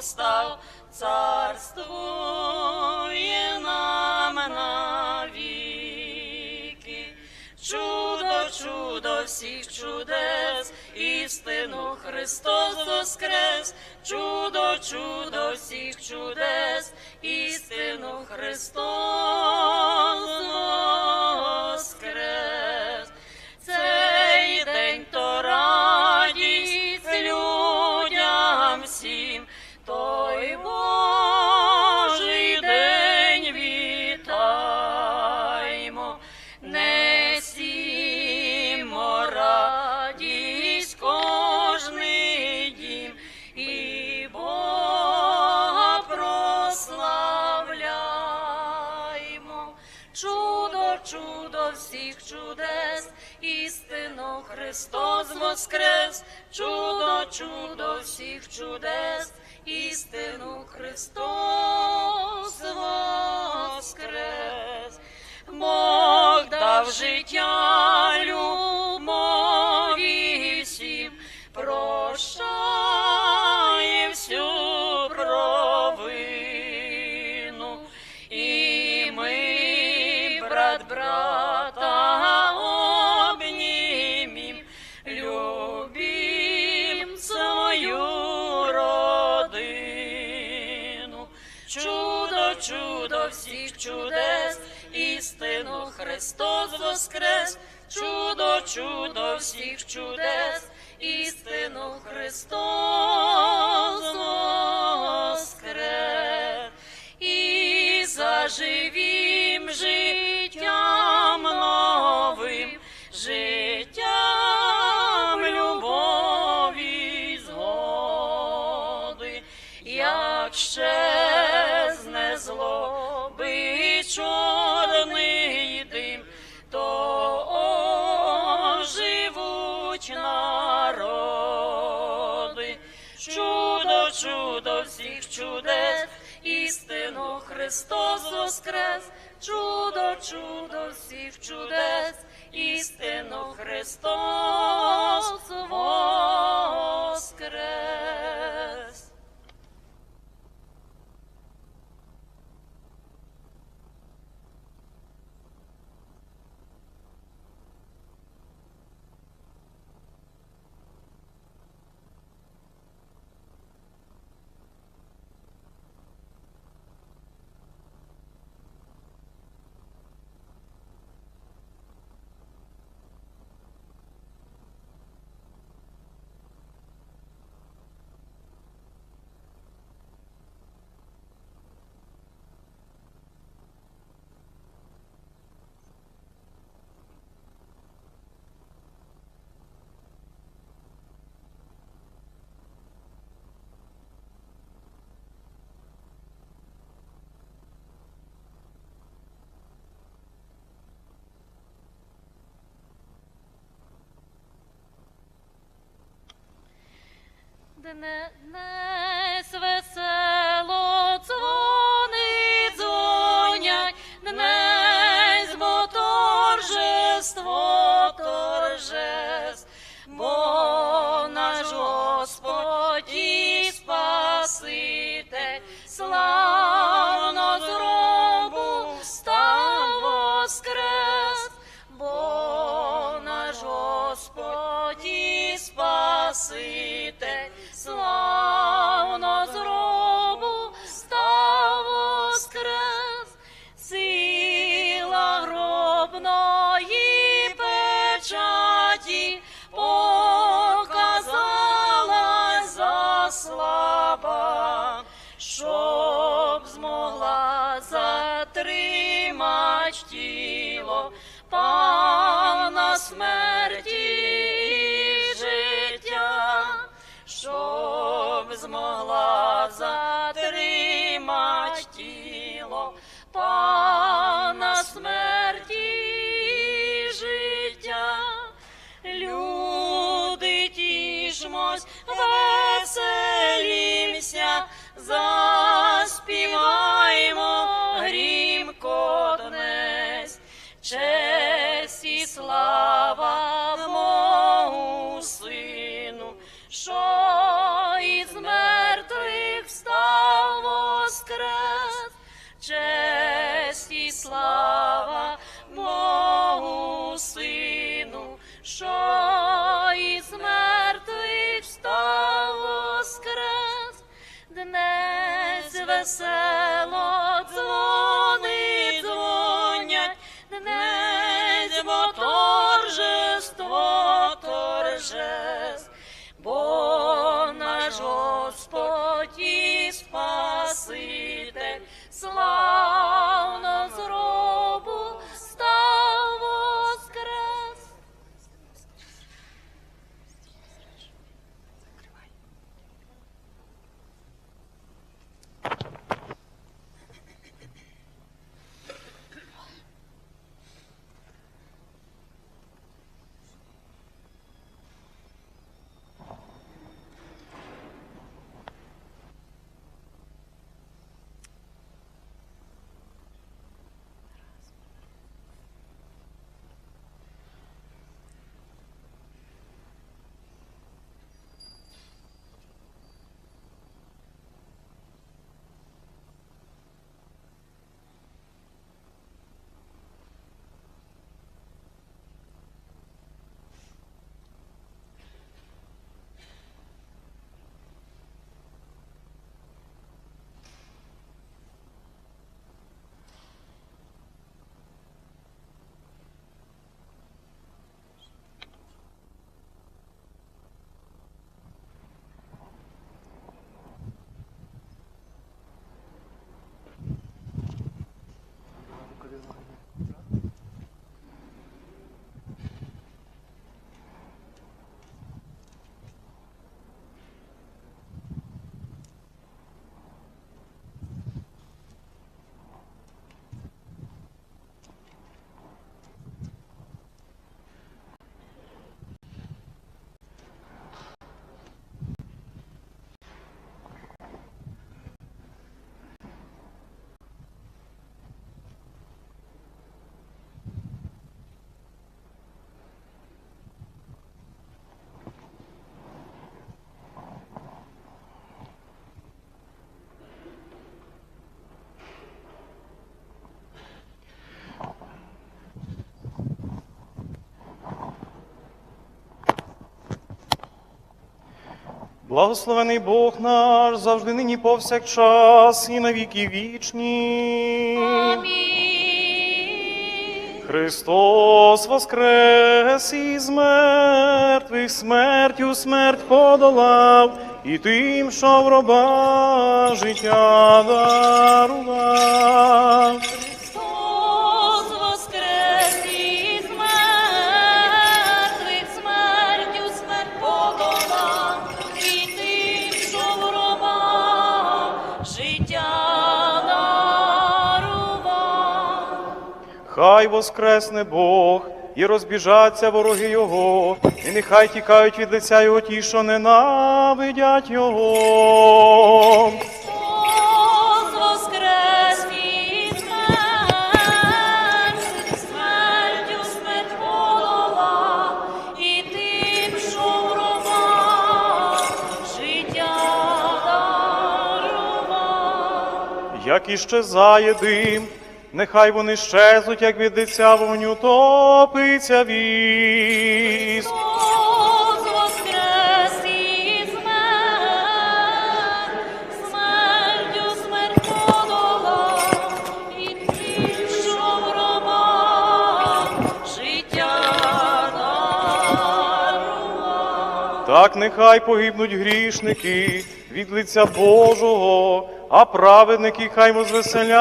постав, царствує нам навіки. Чудо, чудо всіх чудес, істину Христос воскрес, чудо, чудо всіх чудес, істину Христос воскрес. Всіх чудес, істину Христос воскрес, чудо, чудо всіх чудес, істину Христос воскрес. Бог дав життя любові істину Христос воскрес, чудо, чудо всіх чудес, істину Христос воскрес. І заживім життям новим, життям любові згоди, як щезне злоби чорний Христос воскрес, чудо, чудо всіх чудес, істину Христос воскрес. na na смерті і життя, щоб змогла затримать treasure. Благословений Бог наш, завжди нині повсякчас і на віки вічні. Амінь. Христос воскрес із мертвих, смертю смерть подолав, і тим, що в роба життя дарував. Хай воскресне Бог і розбіжаться вороги Його, і нехай тікають від лиця Його ті, що ненавидять Його. Як іщезає дим, нехай вони щезнуть, як від лиця вогню топиться життя. Так нехай погибнуть грішники від лиця Божого, а праведники хай возвеселяться.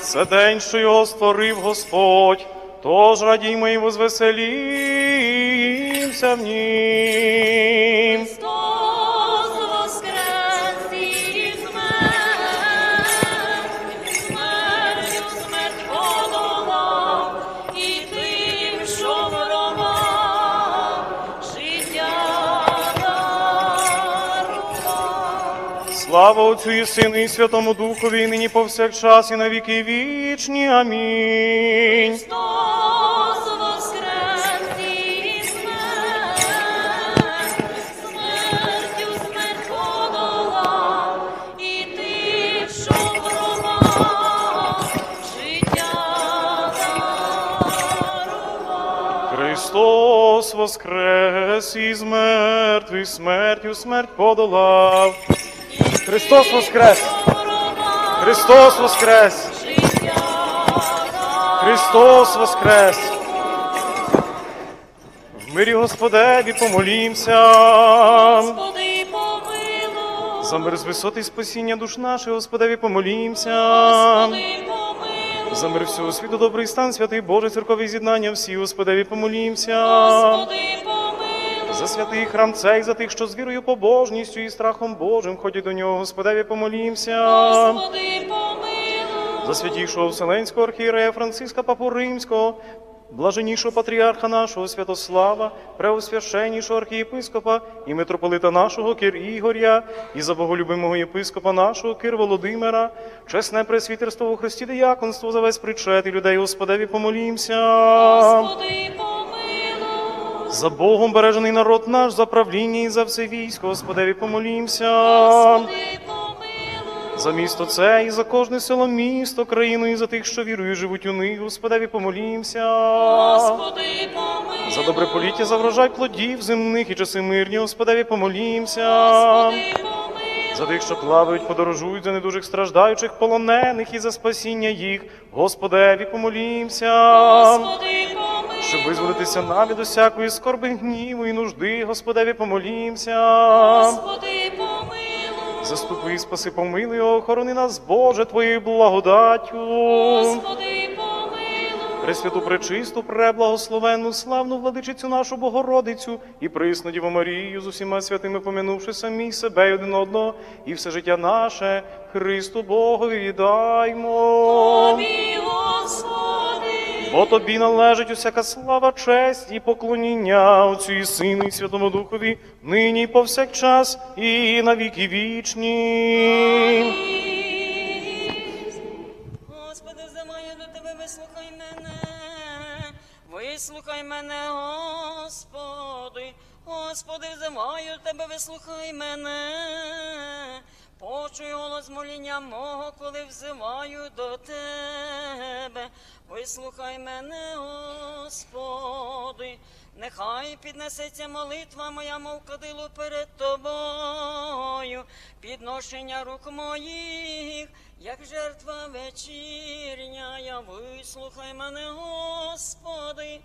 Це день, що його створив Господь, тож радіймо і возвеселімся в нім. Слава Отцю і Сину і Святому Духові, і нині повсякчас, і на віки вічні. Амінь. Христос воскрес із мертвих, смертю смерть подолав. Христос воскрес! Христос воскрес! Христос воскрес! В мирі Господеві помолімся. Господи, помилуй. За мир з висоти спасіння душ наших, Господеві помолімся. Господи, помилуй. За мир всього світу, добрий стан, святий Боже, церкові з'єднання, всі, Господеві помолімся. Господи, помилуй. За святий храм цей, за тих, що з вірою, побожністю і страхом Божим ходять до нього, Господеві помолімся. Господи, помилуй. За святішого Вселенського архієрея Франциска Папу Римського, блаженнішого патріарха нашого Святослава, преосвященнішого архієпископа і митрополита нашого Кир Ігоря, і за боголюбимого єпископа нашого Кир Володимира, чесне пресвітерство у Христі дияконство за весь причет і людей Господеві помолімся. Господи, помилуй. За Богом бережений народ наш, за правління і за все військо, Господеві помолімся. Господи, помилуй. За місто це і за кожне село, місто, країну, і за тих, що вірують, живуть у них, Господеві помолімся. Господи, помилуй. За добре поліття, за врожай плодів земних і часи мирні, Господеві помолімся. Господи, помилуй. За тих, що плавають, подорожують, за недужих страждаючих, полонених і за спасіння їх, Господеві помолімся. Господи, помилуй. Щоб визволитися нам від усякої скорби, гніву і нужди, Господеві помолімся. Господи, помилуй. Заступи, спаси, помилуй, охорони нас, Боже, Твоєю благодаттю. Господи, помилуй. Пресвяту, пречисту, преблагословенну, славну владичицю нашу Богородицю і присну Діву Марію з усіма святими помянувши самі себе й один одного, і все життя наше Христу Богові віддаймо. Тобі. Бо тобі належить усяка слава, честь і поклоніння Отцю і Сину і Святому Духові, нині і повсякчас і на віки вічні. Господи, взимаю до тебе, вислухай мене, вислухай мене, Господи, Господи, взимаю до тебе, вислухай мене, почуй голос моління мого, коли взиваю до тебе, вислухай мене, Господи. Нехай піднесеться молитва моя, мов кадило перед тобою, підношення рук моїх, як жертва вечірня, я вислухай мене, Господи.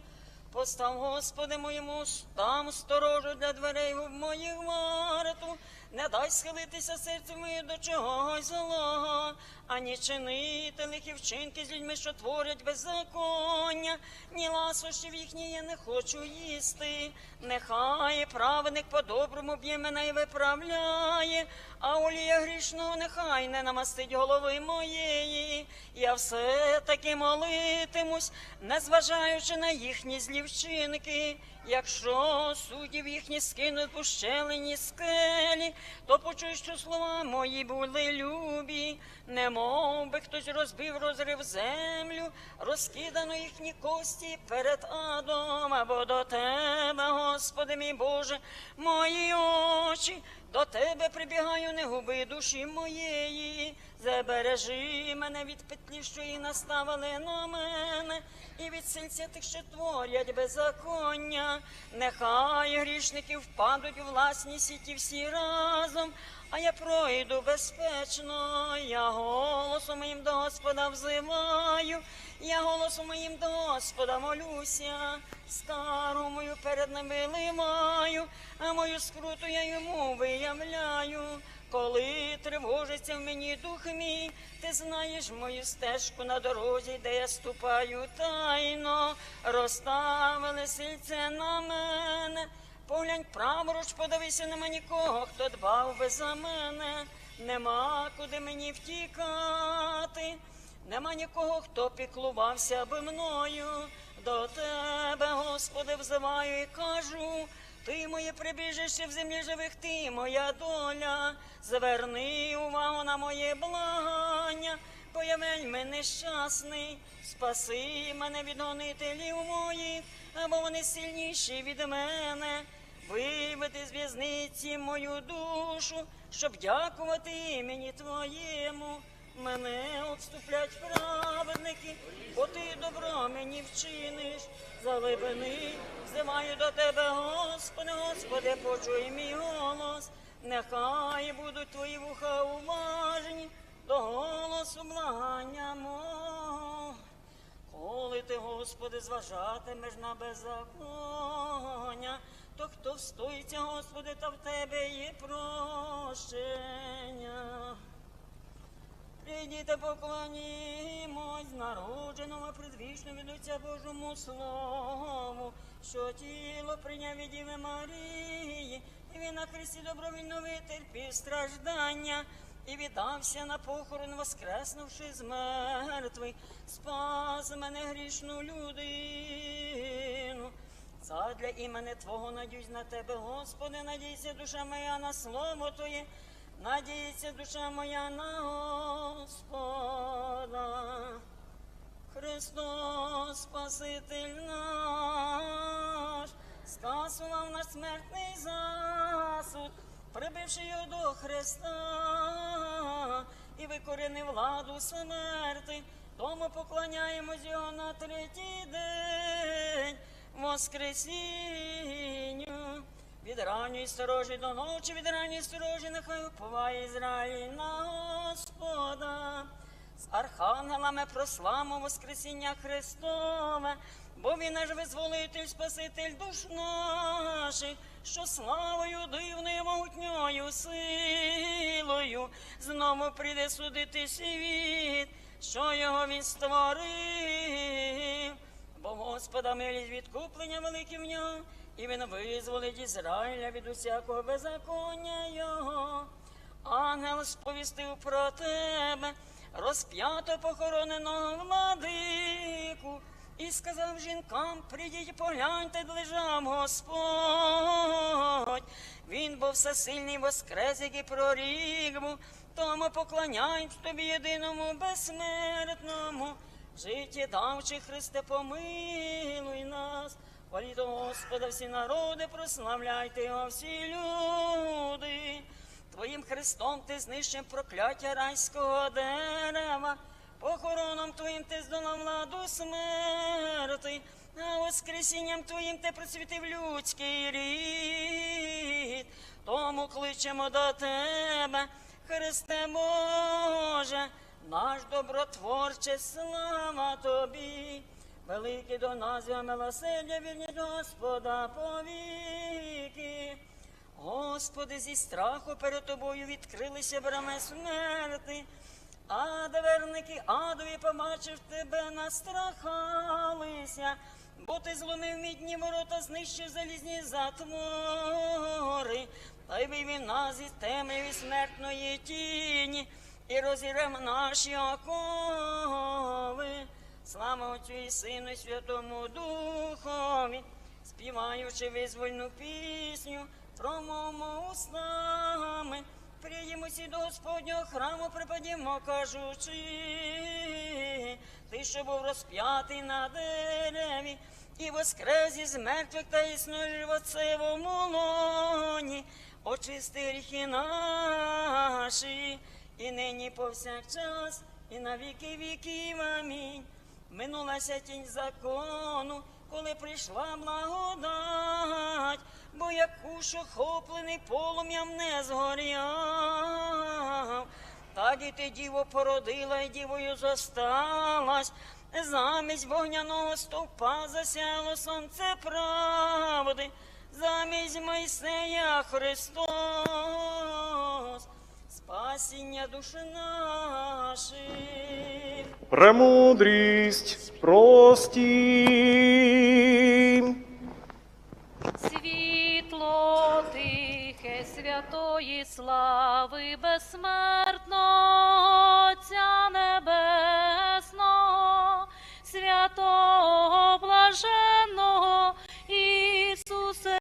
Постав, Господи, моєму устам сторожу для дверей в моїх варту. Не дай схилитися серцю моє до чогось злого, ані чинити лихі вчинки з людьми, що творять беззаконня, ні ласощів їхні я не хочу їсти. Нехай праведник по-доброму б'є мене і виправляє, а олія грішного нехай не намастить голови моєї. Я все таки молитимусь, незважаючи на їхні злі вчинки. Якщо суддів їхні скинуть пущелені скелі, то почуй, що слова мої були любі, не мов би хтось розбив, розрив землю, розкидано їхні кості перед адом, або до тебе, Господи мій Боже, мої очі, до тебе прибігаю, не губи душі моєї, забережи мене від петлі, що її наставили на мене, і від сильця тих, що творять беззаконня. Нехай грішники впадуть у власні сіті всі разом, а я пройду безпечно. Я голосом моїм до Господа взиваю, я голосом моїм до Господа молюся, стару мою перед ним виливаю, а мою скруту я йому виявляю. Коли тривожиться в мені дух мій, ти знаєш мою стежку на дорозі, де я ступаю тайно, розставили сильце на мене. Поглянь праворуч, подивися, нема нікого, хто дбав би за мене, нема куди мені втікати, нема нікого, хто піклувався би мною. До тебе, Господи, взиваю і кажу, Ти моє прибіжище в землі живих, ти моя доля. Зверни увагу на моє благання, бо вельми нещасний. Спаси мене від гонителів моїх, або вони сильніші від мене. Виведи з в'язниці мою душу, щоб дякувати імені Твоєму. Мене отступлять праведники, бо ти добро мені вчиниш. Залибини, взиваю до тебе, Господи, Господи, почуй мій голос. Нехай будуть твої вуха уважні до голосу благання мого. Коли ти, Господи, зважатимеш на беззаконня, то Господи, та в тебе є прощення. Прийдіте, поклонімось народженому предвічно від Божому Слову, що тіло прийняв від Діви Марії, і він на хресті добровільно витерпів страждання і віддався на похорон, воскреснувши з мертвих, спас мене грішну людину. Задля імени Твого надіюсь на Тебе, Господи, надійся душа моя на слово Твоє, надіється душа моя на Господа. Христос, Спаситель наш, скасував наш смертний засуд, прибивши його до Христа і викоренив владу смерти, тому поклоняємось його на третій день, Воскресінню. Від ранньої сторожі до ночі, від ранньої сторожі, нехай уповає Ізраїль на Господа. З архангелами прославимо Воскресіння Христове, бо він наш визволитель, Спаситель душ наших, що славою дивною могутньою силою знову прийде судити світ, що його він створив. Господа милість відкуплення велике в нього, і він визволить Ізраїля від усякого беззаконня його. Ангел сповістив про тебе, розп'ято похороненого владику, і сказав жінкам, прийдіть, погляньте, лежав Господь. Він був всесильний воскрес, який прорік був, тому поклоняємось тобі єдиному безсмертному. Життєдавчий Христе, помилуй нас. Хваліть Господа всі народи, прославляйте його всі люди. Твоїм Христом ти знищив прокляття райського дерева, похороном Твоїм ти здолав владу смерти, а воскресінням Твоїм ти просвітив людський рід. Тому кличемо до Тебе, Христе Боже, наш добротворче, слава Тобі. Великий до нас його милосердя, вірність Господа повіки. Господи, зі страху перед тобою відкрилися брами смерти, а дверники адові, побачив тебе, настрахалися, бо ти зломив мідні ворота, знищив залізні затвори, та й вивів нас із темряві смертної тіні, і розірвав наші окови. Слава Отцю і Сину, і Святому Духові, співаючи визвольну пісню, промовмо устами, приїмося до Господнього храму, припадімо, кажучи, ти, що був розп'ятий на дереві, і воскрес із мертвих та існуєш в отцевому лоні, очисти гріхи наші, і нині повсякчас, і на віки віків. Амінь. Минулася тінь закону, коли прийшла благодать, бо як куш охоплений полум'ям не згоряв. Так і ти діво породила, і дівою зосталась, замість вогняного стовпа засяло сонце правди, замість Мойсея Христос, спасіння душі наших. Премудрість прості. Світло тихе святої слави безсмертно Отця Небесного, святого блаженного